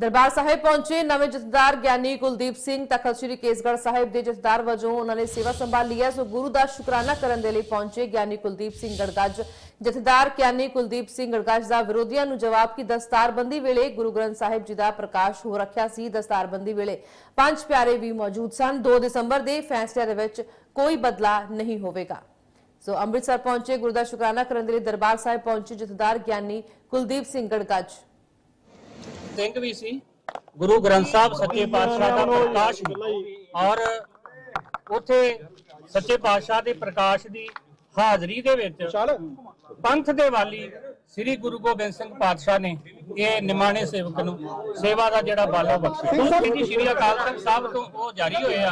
ਦਰਬਾਰ ਸਾਹਿਬ ਪਹੁੰਚੇ। ਨਵੇਂ ਜਥੇਦਾਰ ਗਿਆਨੀ ਕੁਲਦੀਪ ਸਿੰਘ ਤਖਤ ਸ੍ਰੀ ਕੇਸਗੜ੍ਹ ਸਾਹਿਬ ਦੇ ਜਥੇਦਾਰ ਵਜੋਂ ਉਹਨਾਂ ਨੇ ਸੇਵਾ ਸੰਭਾਲੀ ਹੈ। ਸੋ ਗੁਰੂ ਦਾ ਸ਼ੁਕਰਾਨਾ ਕਰਨ ਦੇ ਲਈ ਪਹੁੰਚੇ ਗਿਆਨੀ ਕੁਲਦੀਪ ਸਿੰਘ ਗੜਗੱਜ। ਜਥੇਦਾਰ ਗਿਆਨੀ ਕੁਲਦੀਪ ਸਿੰਘ ਗੜਗੱਜ ਦਾ ਵਿਰੋਧੀਆਂ ਨੂੰ ਜਵਾਬ ਕਿ ਦਸਤਾਰਬੰਦੀ ਵੇਲੇ ਗੁਰੂ ਗ੍ਰੰਥ ਸਾਹਿਬ ਜੀ ਦਾ ਪ੍ਰਕਾਸ਼ ਹੋ ਰੱਖਿਆ ਸੀ। ਦਸਤਾਰਬੰਦੀ ਵੇਲੇ ਪੰਜ ਪਿਆਰੇ ਵੀ ਮੌਜੂਦ ਸਨ। 2 ਦਸੰਬਰ ਦੇ ਫੈਸਲੇ ਦੇ ਵਿੱਚ ਕੋਈ ਬਦਲਾ ਨਹੀਂ ਹੋਵੇਗਾ। ਸੋ ਅੰਮ੍ਰਿਤਸਰ ਪਹੁੰਚੇ। ਗੁਰੂ ਦਾ ਸ਼ੁਕਰਾਨਾ ਕਰਨ ਦੇ ਲਈ ਦਰਬਾਰ ਸਾਹਿਬ ਪਹੁੰਚੇ ਜਥੇਦਾਰ ਗਿਆਨੀ ਕੁਲਦੀਪ ਸਿੰਘ ਗੜਗੱਜ। ਸਿੰਘ ਵੀ ਸੀ ਗੁਰੂ ਗ੍ਰੰਥ ਸਾਹਿਬ ਸੱਚੇ ਪਾਤਸ਼ਾਹ ਦਾ ਪ੍ਰਕਾਸ਼ ਔਰ ਉਥੇ ਸੱਚੇ ਪਾਤਸ਼ਾਹ ਦੇ ਪ੍ਰਕਾਸ਼ ਦੀ ਹਾਜ਼ਰੀ ਦੇ ਵਿੱਚ ਪੰਥ ਦੇ ਵਾਲੀ ਸ੍ਰੀ ਗੁਰੂ ਗੋਬਿੰਦ ਸਿੰਘ ਪਾਤਸ਼ਾਹ ਨੇ ਇਹ ਨਿਮਾਣੇ ਸੇਵਕ ਨੂੰ ਸੇਵਾ ਦਾ ਜਿਹੜਾ ਬਾਲਾ ਬਖਸ਼ਿਆ। ਕਿ ਸ੍ਰੀ ਅਕਾਲ ਤਖਤ ਸਾਹਿਬ ਤੋਂ ਉਹ ਜਾਰੀ ਹੋਏ ਆ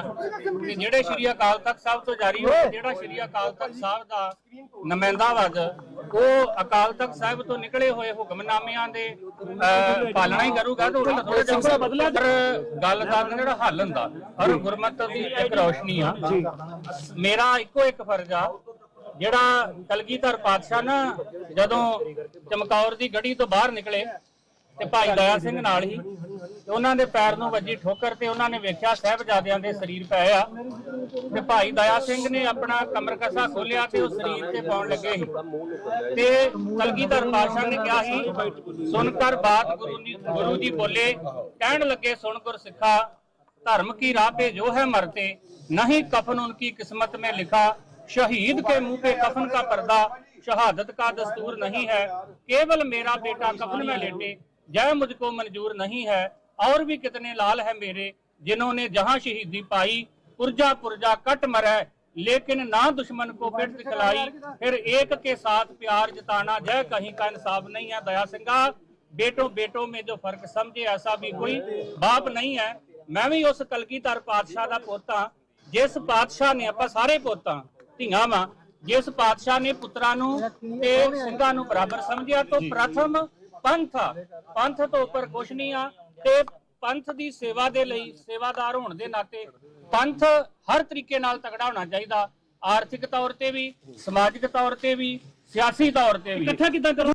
ਕਿ ਜਿਹੜੇ ਸ੍ਰੀ ਅਕਾਲ ਤਖਤ ਸਾਹਿਬ ਤੋਂ ਜਾਰੀ ਹੋਏ ਜਿਹੜਾ ਸ੍ਰੀ ਅਕਾਲ ਤਖਤ ਸਾਹਿਬ ਦਾ ਨੁਮਾਇੰਦਾ ਵਜ ਉਹ ਅਕਾਲ ਤਖਤ ਸਾਹਿਬ ਤੋਂ ਨਿਕਲੇ ਹੋਏ ਹੁਕਮਨਾਮਿਆਂ ਦੇ ਪਾਲਣਾ ਹੀ ਕਰੂਗਾ ਤਾਂ ਉਹਦਾ ਥੋੜਾ ਜਿਹਾ ਬਦਲਾ ਪਰ ਗੱਲ ਦਾ ਜਿਹੜਾ ਹੱਲ ਹੁੰਦਾ ਔਰ ਗੁਰਮਤਿ ਦੀ ਇੱਕ ਰੌਸ਼ਨੀ ਆ। ਮੇਰਾ ਇੱਕੋ ਇੱਕ ਫਰਜ਼ ਆ ਜਿਹੜਾ ਕਲਗੀਧਰ ਪਾਤਸ਼ਾਹ ਨਾ ਜਦੋਂ ਚਮਕੌਰ ਦੀ ਗੜੀ ਤੋਂ ਬਾਹਰ ਨਿਕਲੇ ਤੇ ਭਾਈ ਦਇਆ ਸਿੰਘ ਨਾਲ ਹੀ ਉਹਨਾਂ ਦੇ ਪੈਰ ਨੂੰ ਵੱਜੀ ਠੋਕਰ ਤੇ ਉਹਨਾਂ ਨੇ ਵੇਖਿਆ ਸਹਿਬਜ਼ਾਦਿਆਂ ਦੇ ਸਰੀਰ ਪਏ ਆ। ਤੇ ਭਾਈ ਦਇਆ ਸਿੰਘ ਨੇ ਆਪਣਾ ਕਮਰ ਕਸਾ ਖੋਲਿਆ ਤੇ ਉਹ ਸਰੀਰ ਤੇ ਪਾਉਣ ਲੱਗੇ ਸੀ। ਤੇ ਕਲਗੀਧਰ ਪਾਤਸ਼ਾਹ ਨੇ ਕਿਹਾ ਸੀ, ਸੁਣ ਕਰ ਬਾਤ ਗੁਰੂ ਜੀ ਬੋਲੇ, ਕਹਿਣ ਲੱਗੇ ਸੁਣ ਗੁਰ ਸਿੱਖਾ ਧਰਮ ਕੀ ਰਾਹ ਪੇ ਜੋ ਹੈ ਮਰਤੇ, ਨਹੀਂ ਕਫਨ ਉਨਕੀ ਕਿਸਮਤ ਮੇ ਲਿਖਾ शहीद के मुंह पे कफन का पर्दा शहादत का दस्तूर नहीं है केवल मेरा बेटा कफन में लेटे जय मुझको मंजूर नहीं है और भी कितने लाल है मेरे जिन्होंने जहां शहीदी पाई पुरजा पुरजा कट मरे लेकिन ना दुश्मन को पिट दिखलाई फिर एक के साथ प्यार जताना जय कहीं का इंसाफ नहीं है दया सिंगा बेटों बेटों में जो फर्क समझे ऐसा भी कोई बाप नहीं है ਮੈਂ ਵੀ ਉਸ ਕਲਗੀਧਰ ਪਾਤਸ਼ਾਹ ਦਾ ਪੁੱਤ ਹਾਂ ਜਿਸ ਪਾਤਸ਼ਾਹ ਨੇ ਆਪਾਂ ਸਾਰੇ ਪੁੱਤਾਂ ਧੀਆਂ ਵਾਂ। ਜਿਸ ਪਾਤਸ਼ਾਹ ਨੇ ਪੁੱਤਰਾਂ ਨੂੰ ਤੇ ਸਿੰਘਾਂ ਨੂੰ ਬਰਾਬਰ ਸਮਝਿਆ ਤਾਂ ਪ੍ਰਥਮ ਪੰਥ। ਪੰਥ ਤੋਂ ਉੱਪਰ ਕੁਛ ਨਹੀਂ ਆ। ਤੇ ਪੰਥ ਦੀ ਸੇਵਾ ਦੇ ਲਈ ਸੇਵਾਦਾਰ ਹੋਣ ਦੇ ਨਾਤੇ ਪੰਥ ਹਰ ਤਰੀਕੇ ਨਾਲ ਤਗੜਾ ਹੋਣਾ ਚਾਹੀਦਾ। ਆਰਥਿਕ ਤੌਰ ਤੇ ਵੀ ਸਮਾਜਿਕ ਤੌਰ ਤੇ ਵੀ ਸਿਆਸੀ ਤੌਰ ਤੇ ਵੀ। ਇਕੱਠਾ ਕਿੱਦਾਂ ਕਰੋ?